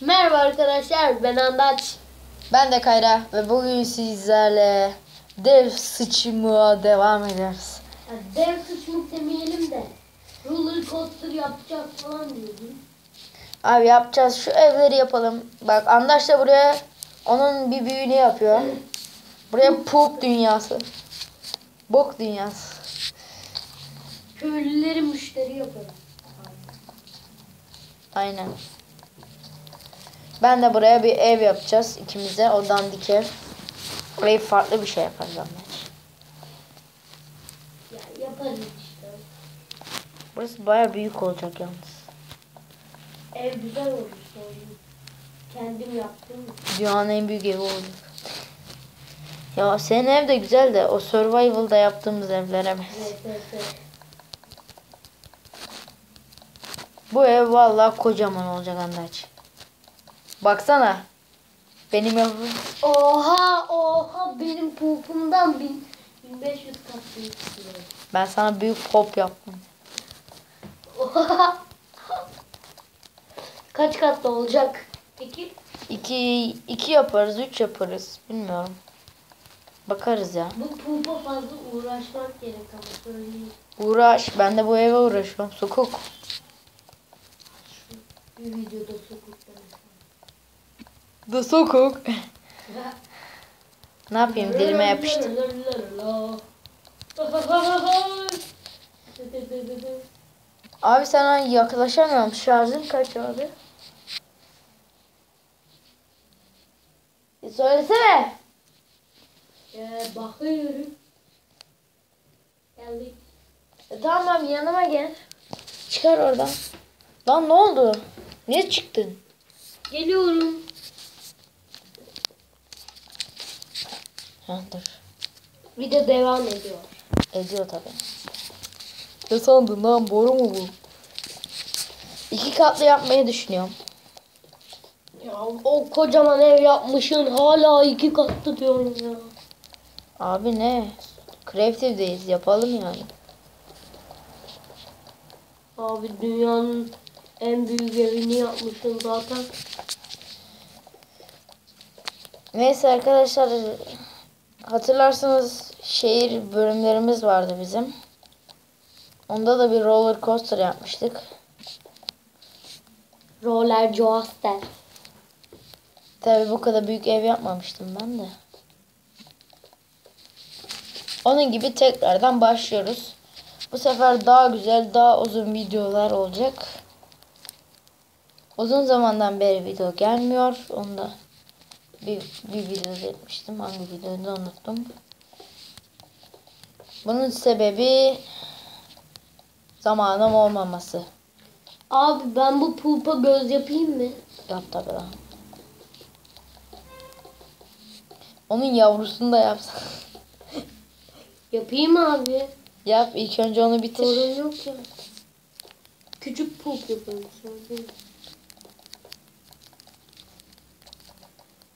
Merhaba arkadaşlar ben Andaç. Ben de Kayra ve bugün sizlerle dev sıçmaya devam ederiz. Ya dev sıçmak demeyelim de roller coaster yapacağız falan diyordun. Abi yapacağız şu evleri yapalım. Bak Andaş da buraya onun bir büyüğünü yapıyor. Buraya poop dünyası. Bok dünyası. Köylüleri müşteri yaparız. Aynen. Ben de buraya bir ev yapacağız ikimize. O dandik ev. Ev farklı bir şey yaparız Andaş. Ya yaparız işte. Burası baya büyük olacak yalnız. Ev güzel olur sonra. Kendim yaptım. Dünyanın en büyük evi olacak. Ya senin ev de güzel de o survival'da yaptığımız evlere mi? Evet evet evet. Bu ev vallahi kocaman olacak Andaç. Baksana. Benim evim. Oha oha benim popumdan bin, 1500 kat büyük. Ben sana büyük pop yaptım. Oha. Kaç katlı olacak? Peki. İki, iki yaparız, üç yaparız. Bilmiyorum. Bakarız ya. Bu pupa fazla uğraşmak gerek ama söyleyeyim. Uğraş. Ben de bu eve uğraşıyorum. Sokuk. Bir videoda sokakta Da sokuk. ne yapayım? Dilime yapıştı. Abi sana yaklaşamıyorum. Şarjın kaç abi? E, Söylesene. Ee, bakıyorum. Geldik. E, tamam yanıma gel. Çıkar oradan. Lan ne oldu? Niye çıktın? Geliyorum. Dur. Video devam ediyor. Ediyor tabi. Ne sandın lan boru mu bu? İki katlı yapmayı düşünüyorum. Ya o kocaman ev yapmışsın hala iki katlı diyorum ya. Abi ne? Creative'deyiz yapalım yani. Abi dünyanın en büyük evini yapmışsın zaten. Neyse arkadaşlar hatırlarsanız şehir bölümlerimiz vardı bizim. Onda da bir roller coaster yapmıştık. Roller coaster. Tabi bu kadar büyük ev yapmamıştım ben de. Onun gibi tekrardan başlıyoruz. Bu sefer daha güzel, daha uzun videolar olacak. Uzun zamandan beri video gelmiyor. Onu da bir, bir video etmiştim. Hangi videoyu da unuttum. Bunun sebebi zamanım olmaması. Abi ben bu pupa göz yapayım mı? Yap tabi lan. Onun yavrusunu da yapsın. Yapayım abi. Yap ilk önce onu bitir. Sorun yok ya. Küçük pup yapayım. sorun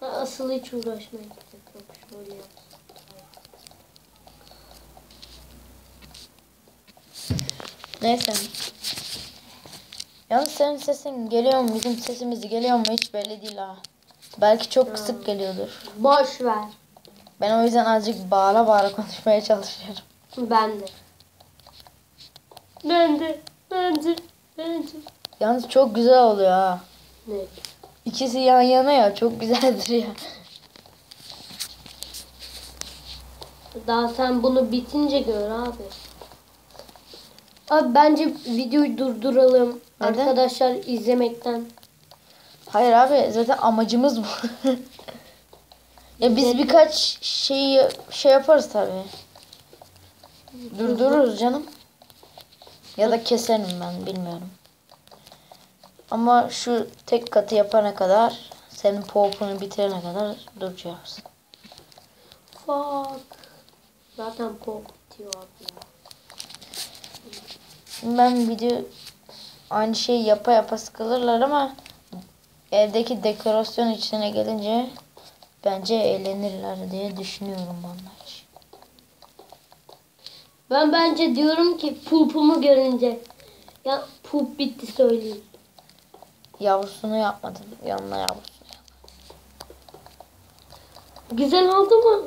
asıl hiç uğraşmaya gerek yok. Şöyle yap. Neyse. Yalnız senin sesin geliyor mu? Bizim sesimiz geliyor mu? Hiç belli değil ha. Belki çok kısık geliyordur. Boş ver. Ben o yüzden azıcık bağıra bağıra konuşmaya çalışıyorum. Ben de. Ben de. Ben de. Ben de. Yalnız çok güzel oluyor ha. Ne? İkisi yan yana ya çok güzeldir ya. Daha sen bunu bitince gör abi. Abi bence videoyu durduralım. Neden? Arkadaşlar izlemekten. Hayır abi zaten amacımız bu. ya biz birkaç şeyi şey yaparız tabi. Durdururuz canım. Ya da keserim ben bilmiyorum. Ama şu tek katı yapana kadar senin popunu bitirene kadar duracağız. Fuck. Zaten pop bitiyor abi ya. Ben video aynı şeyi yapa yapa sıkılırlar ama evdeki dekorasyon içine gelince bence eğlenirler diye düşünüyorum onlar. Ben bence diyorum ki pupumu görünce ya pup bitti söyleyeyim. Yavrusunu yapmadım. Yanına yavrusu. Güzel oldu mu?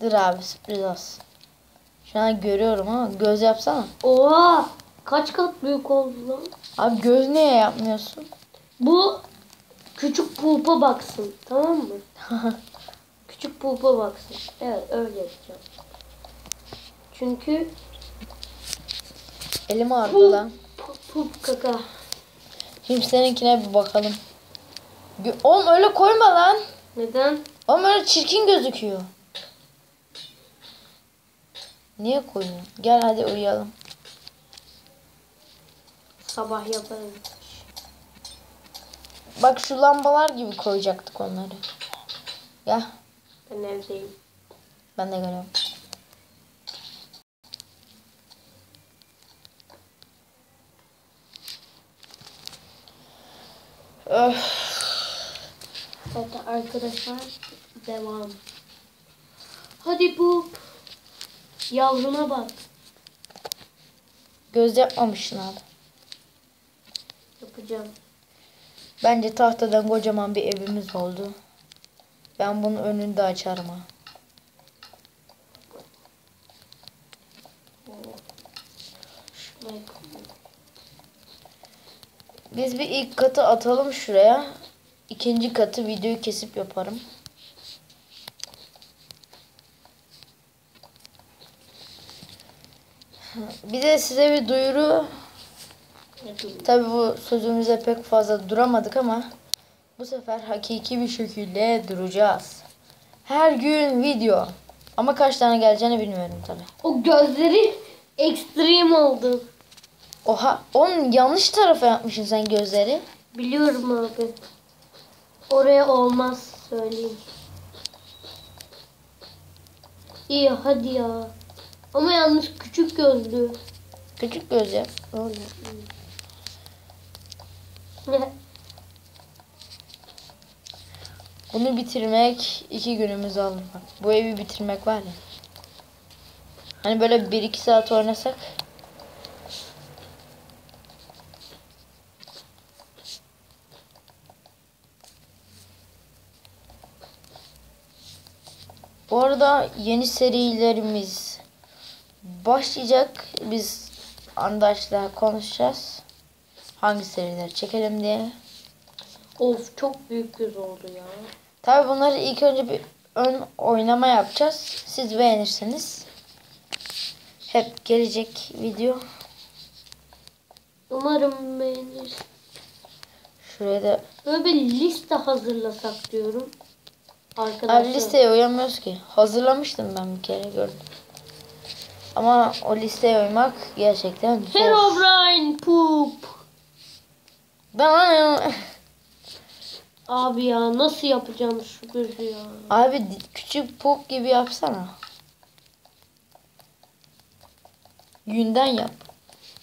Dur abi sürpriz olsun. Şu an görüyorum ama göz yapsana. Oha! Kaç kat büyük oldu lan? Abi göz niye yapmıyorsun? Bu küçük pulpa baksın. Tamam mı? Küçük pulpa baksın. Evet öyle yapacağım. Çünkü Elim ağrıdı lan. pup pup kaka. Şimdi seninkine bir bakalım. Oğlum öyle koyma lan. Neden? Oğlum öyle çirkin gözüküyor. Niye koyuyorsun? Gel hadi uyuyalım. Sabah yaparım. Bak şu lambalar gibi koyacaktık onları. Gel. Ben evdeyim. Ben de görüyorum. Öf. Evet arkadaşlar devam. Hadi pup. Yavruna bak. Göz yapmamışsın abi. Yapacağım. Bence tahtadan kocaman bir evimiz oldu. Ben bunun önünde açarım ha. Şuraya koyayım. Biz bir ilk katı atalım şuraya. İkinci katı videoyu kesip yaparım. Bir de size bir duyuru. Tabi bu sözümüze pek fazla duramadık ama bu sefer hakiki bir şekilde duracağız. Her gün video. Ama kaç tane geleceğini bilmiyorum tabi. O gözleri ekstrem oldu. Oha, onun yanlış tarafa yapmışsın sen gözleri. Biliyorum abi. Oraya olmaz söyleyeyim. İyi hadi ya. Ama yanlış küçük gözlü. Küçük göz yap. Öyle. Ne? Bunu bitirmek iki günümüz alır bak. Bu evi bitirmek var ya. Hani böyle bir iki saat oynasak. Bu arada yeni serilerimiz başlayacak. Biz Andaş'la konuşacağız. Hangi serileri çekelim diye. Of çok büyük göz oldu ya. Tabi bunları ilk önce bir ön oynama yapacağız. Siz beğenirseniz hep gelecek video. Umarım beğenir. Şuraya da Böyle bir liste hazırlasak diyorum. Arkadaşlar. abi listeye uyamıyoruz ki. Hazırlamıştım ben bir kere gördüm. Ama o listeye uymak gerçekten zor. Herobrine poop. Ben Abi ya nasıl yapacağım şu gözü ya? Abi küçük pop gibi yapsana. Yünden yap.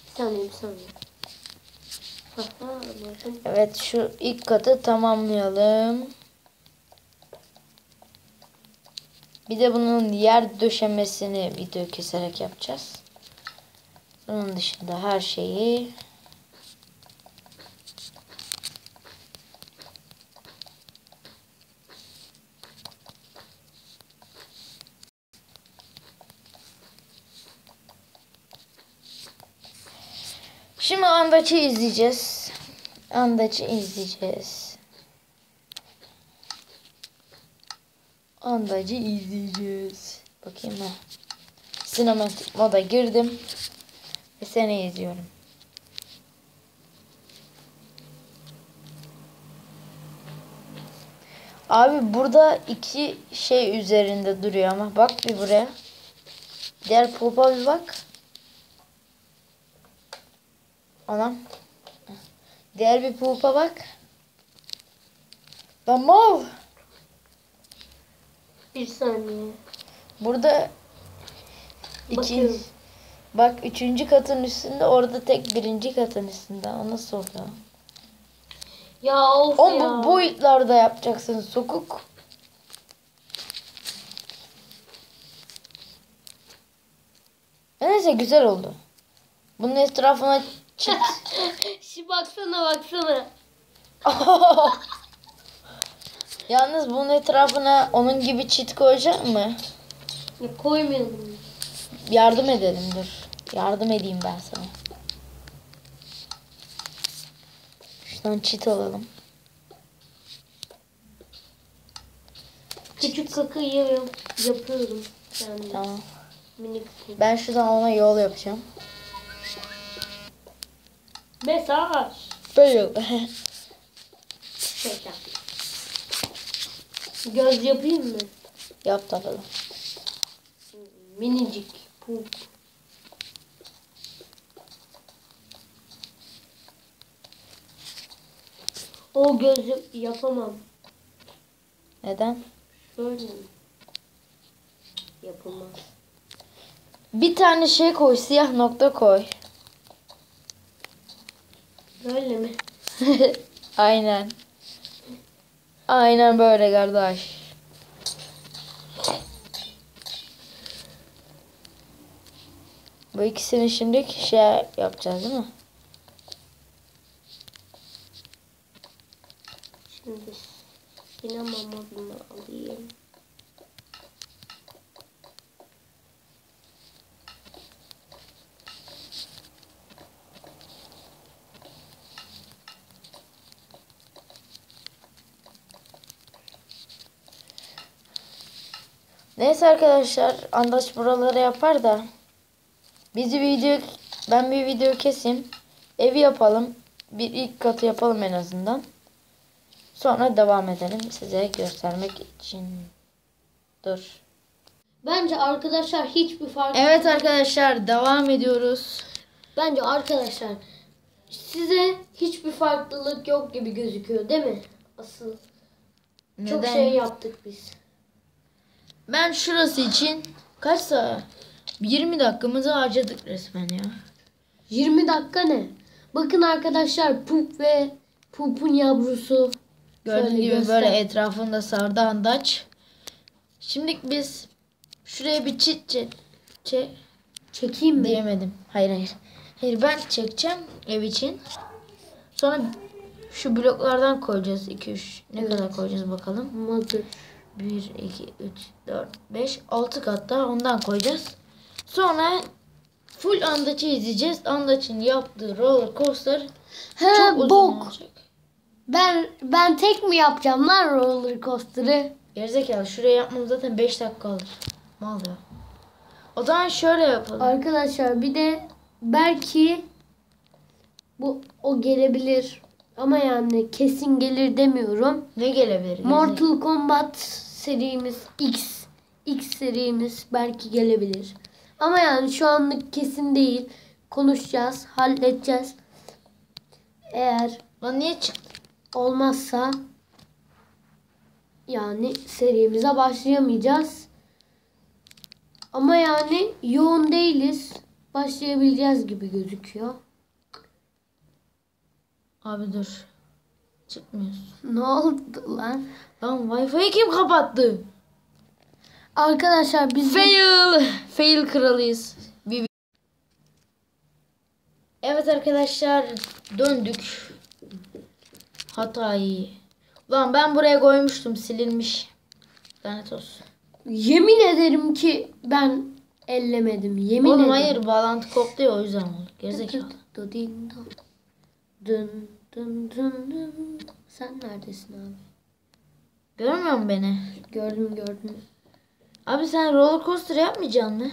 Bir saniye bir saniye. Evet şu ilk katı tamamlayalım. Bir de bunun yer döşemesini video keserek yapacağız. Onun dışında her şeyi Şimdi Andaç'ı izleyeceğiz. Andaç'ı izleyeceğiz. Andacı izleyeceğiz. Bakayım ben. Sinematik moda girdim. Ve seni izliyorum. Abi burada iki şey üzerinde duruyor ama bak bir buraya. Diğer popa bir bak. Anam. Diğer bir pupa bak. Lan mov. Bir saniye. Burada iki, Bakıyorum. bak üçüncü katın üstünde orada tek birinci katın üstünde. O nasıl oluyor? Ya of O ya. bu boyutlarda yapacaksın sokuk. Neyse güzel oldu. Bunun etrafına çit. Şu baksana baksana. Yalnız bunun etrafına onun gibi çit koyacak mı? Ya koymayalım. Yardım edelim dur. Yardım edeyim ben sana. Şuradan çit alalım. Küçük kakı yiyorum. Yapıyorum. Yani Tamam. minik. Ben şuradan ona yol yapacağım. Mesaj. Fail. Şaka. Göz yapayım mı? Yap bakalım. Minicik. Pup. O gözü yapamam. Neden? Şöyle mi? Yapamaz. Bir tane şey koy, siyah nokta koy. Böyle mi? Aynen. Aynen böyle kardeş. Bu ikisini şimdi şey yapacağız değil mi? Şimdi sinema modunu alayım. Neyse arkadaşlar Andaç buraları yapar da bizi video ben bir video keseyim. Evi yapalım. Bir ilk katı yapalım en azından. Sonra devam edelim size göstermek için. Dur. Bence arkadaşlar hiçbir fark Evet arkadaşlar devam ediyoruz. Bence arkadaşlar size hiçbir farklılık yok gibi gözüküyor değil mi? Asıl çok Neden? şey yaptık biz. Ben şurası için kaç saat? 20 dakikamızı harcadık resmen ya. 20 dakika ne? Bakın arkadaşlar pup ve pupun yavrusu. Gördüğünüz Şöyle gibi göster. böyle etrafında sardı andaç. Şimdi biz şuraya bir çit çe, çe Çekeyim mi? diyemedim. Hayır hayır. Hayır ben çekeceğim ev için. Sonra şu bloklardan koyacağız 2 3 ne Evet. kadar koyacağız bakalım. Mother. 1 2 3 4 5 6 kat daha ondan koyacağız. Sonra full andaçı izleyeceğiz. Andaç'ın yaptığı roller coaster He çok uzun bok. olacak. Ben ben tek mi yapacağım lan roller coaster'ı? Gerizekalı şuraya yapmam zaten 5 dakika alır. Mal ya. O zaman şöyle yapalım. Arkadaşlar bir de belki bu o gelebilir. Ama yani kesin gelir demiyorum. Ne gelebilir? Mortal Kombat serimiz X X serimiz belki gelebilir. Ama yani şu anlık kesin değil. Konuşacağız, halledeceğiz. Eğer Lan niye çıktı? olmazsa yani serimize başlayamayacağız. Ama yani yoğun değiliz. Başlayabileceğiz gibi gözüküyor. Abi dur. Çıkmıyorsun. Ne oldu lan? Lan Wi-Fi'yi kim kapattı? Arkadaşlar biz Fail. Fail kralıyız. Evet arkadaşlar döndük. Hatayı. Lan ben buraya koymuştum silinmiş. Lanet olsun. yemin ederim ki ben ellemedim. Yemin Oğlum ederim. hayır bağlantı koptu ya o yüzden oldu. Gerizekalı. Dın dın dın. Dın dın. Sen neredesin abi? Görmüyor musun beni? Gördüm gördüm. Abi sen roller coaster yapmayacaksın mı?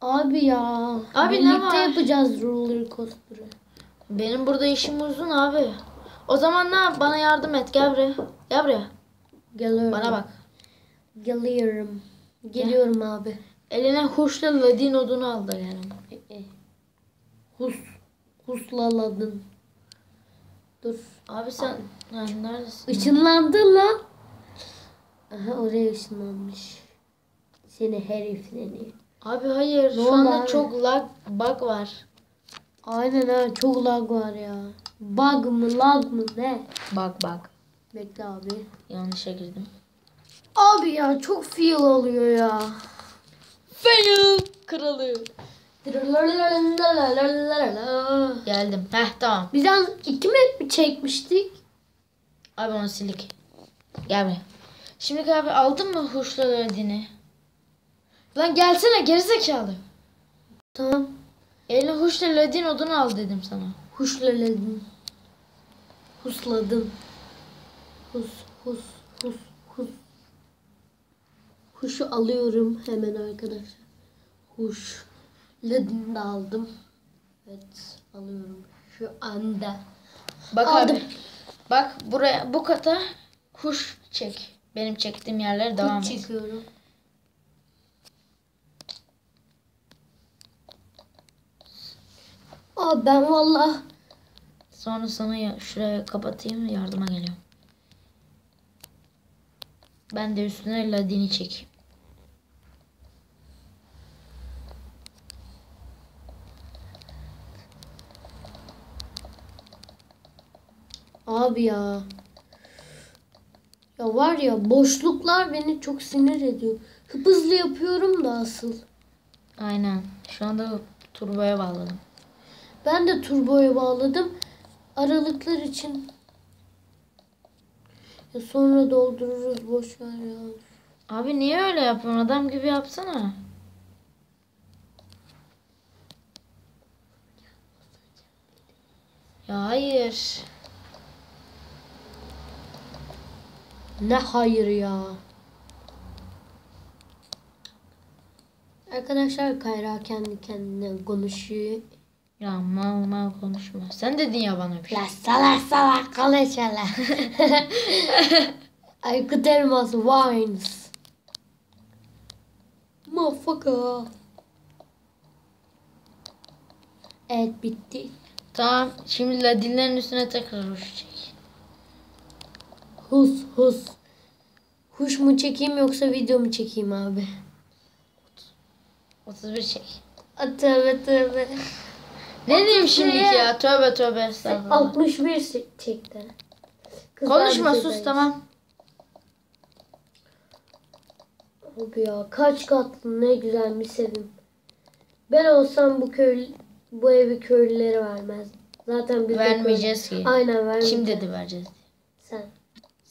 Abi ya. Abi ne var? yapacağız roller coaster'ı. Benim burada işim uzun abi. O zaman ne yap? Bana yardım et. Gel buraya. Gel buraya. Geliyorum. Bana bak. Geliyorum. Geliyorum abi. Eline huşla ladin odunu al da gel. E, e. Hus. Dur. Abi sen ha, neredesin? Işınlandın lan. Aha oraya ışınlanmış. Seni herif seni. Abi hayır. Ne Şu anda abi? çok lag bug var. Aynen ha çok lag var ya. Bug mı lag mı ne? Bug bug. Bekle abi. Yanlışa girdim. Abi ya çok feel oluyor ya. Fail kralı. Geldim. Heh tamam. Biz yalnız iki mi çekmiştik? Abi onu sildik. Gel buraya. Şimdi abi aldın mı huşla ödini? Lan gelsene gerizekalı. Tamam. Eline huşla ledin odunu al dedim sana. Huşlaladım. Husladım. Hus, hus, hus, hus. Huşu alıyorum hemen arkadaşlar. Huş. Ladin de aldım. Evet alıyorum şu anda. Bak Aldım. abi. Bak buraya bu kata huş çek. Benim çektiğim yerlere devam et. çekiyorum. Aa ben valla Sonra sana ya- şuraya kapatayım yardıma geliyorum. Ben de üstüne ladini çekeyim. Abi ya. Ya var ya boşluklar beni çok sinir ediyor. Hıp hızlı yapıyorum da asıl. Aynen. Şu anda turboya bağladım. Ben de turboya bağladım. Aralıklar için. Ya sonra doldururuz boş ver ya. Abi niye öyle yapıyorsun? Adam gibi yapsana. Ya hayır. Ne hayır ya. Arkadaşlar Kayra kendi kendine konuşuyor. Ya mal mal konuşma. Sen dedin ya bana bir şey. La salak salak konuşala. Aykut Elmas Wines. Motherfucker. Evet bitti. Tamam. Şimdi ladinlerin üstüne tekrar çek. Hus hus. Huş mu çekeyim yoksa video mu çekeyim abi? 31 çek. A, tövbe tövbe. Ne diyeyim şimdi ya? Tövbe tövbe estağfurullah. 61 se- çekti. Kızlar Konuşma sus benziyor. tamam. Abi ya kaç katlı ne güzel bir sevim. Ben olsam bu köy bu evi köylülere vermez. Zaten biz Vermeyeceğiz ki. Aynen vermeyeceğiz. Kim dedi vereceğiz?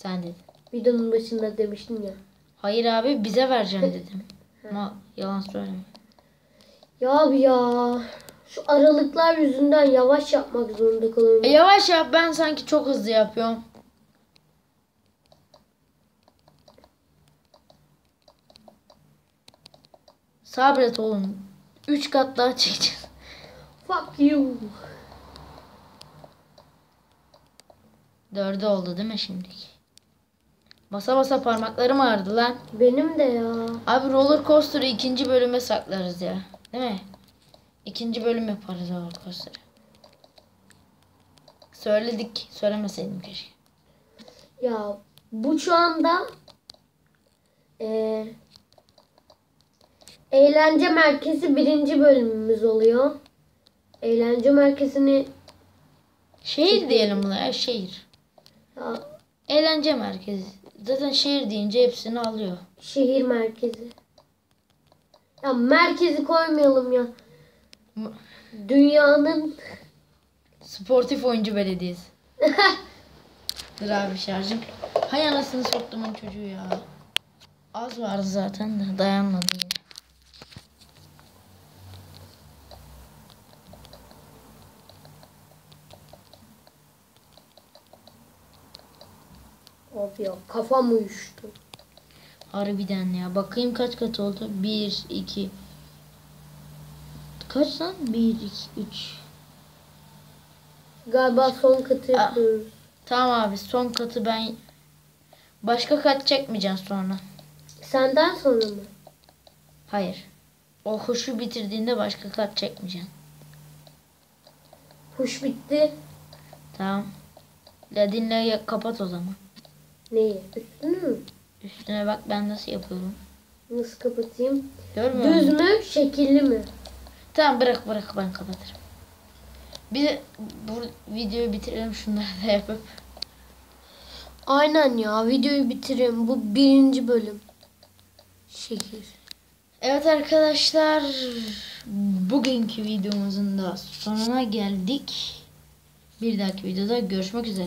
Sen. Dedin. Videonun başında demiştin ya. Hayır abi bize vereceğim dedim. Ama yalan söyleme. Ya abi ya. Şu aralıklar yüzünden yavaş yapmak zorunda kalıyorum. E, yavaş yap ben sanki çok hızlı yapıyorum. Sabret oğlum. 3 kat daha çekeceğiz. Fuck you. Dördü oldu değil mi şimdi? Basa basa parmaklarım ağrıdı lan. Benim de ya. Abi roller coaster'ı ikinci bölüme saklarız ya. Değil mi? İkinci bölüm yaparız roller coaster'ı. Söyledik. Söylemeseydim keşke. Ya bu şu anda eee, eğlence merkezi birinci bölümümüz oluyor. Eğlence merkezini Şehir diyelim buna ya şehir. ya, Eğlence merkezi. Zaten şehir deyince hepsini alıyor. şehir merkezi. Ya merkezi koymayalım ya. Dünyanın Sportif oyuncu belediyesi. Dur abi şarjım. Hay anasını soktumun çocuğu ya. Az vardı zaten de dayanmadı yine. Abi ya kafam uyuştu. Harbiden ya. Bakayım kaç kat oldu? 1, 2. Kaç lan? 1, 2, 3. Galiba son katı yapıyoruz. Tamam abi son katı ben başka kat çekmeyeceğim sonra. Senden sonra mı? Hayır. O hoşu bitirdiğinde başka kat çekmeyeceğim. Huş bitti. Tamam. Ladinle ya- kapat o zaman. Neyi? Üstünü mü? Üstüne bak ben nasıl yapıyorum. Nasıl kapatayım? Görmüyor Düz musun? mü? Şekilli mi? Tamam bırak bırak ben kapatırım. Bir bu videoyu bitirelim şunları da yapıp. Aynen ya videoyu bitiriyorum. Bu birinci bölüm. Şehir. Evet arkadaşlar bugünkü videomuzun da sonuna geldik. Bir dahaki videoda görüşmek üzere.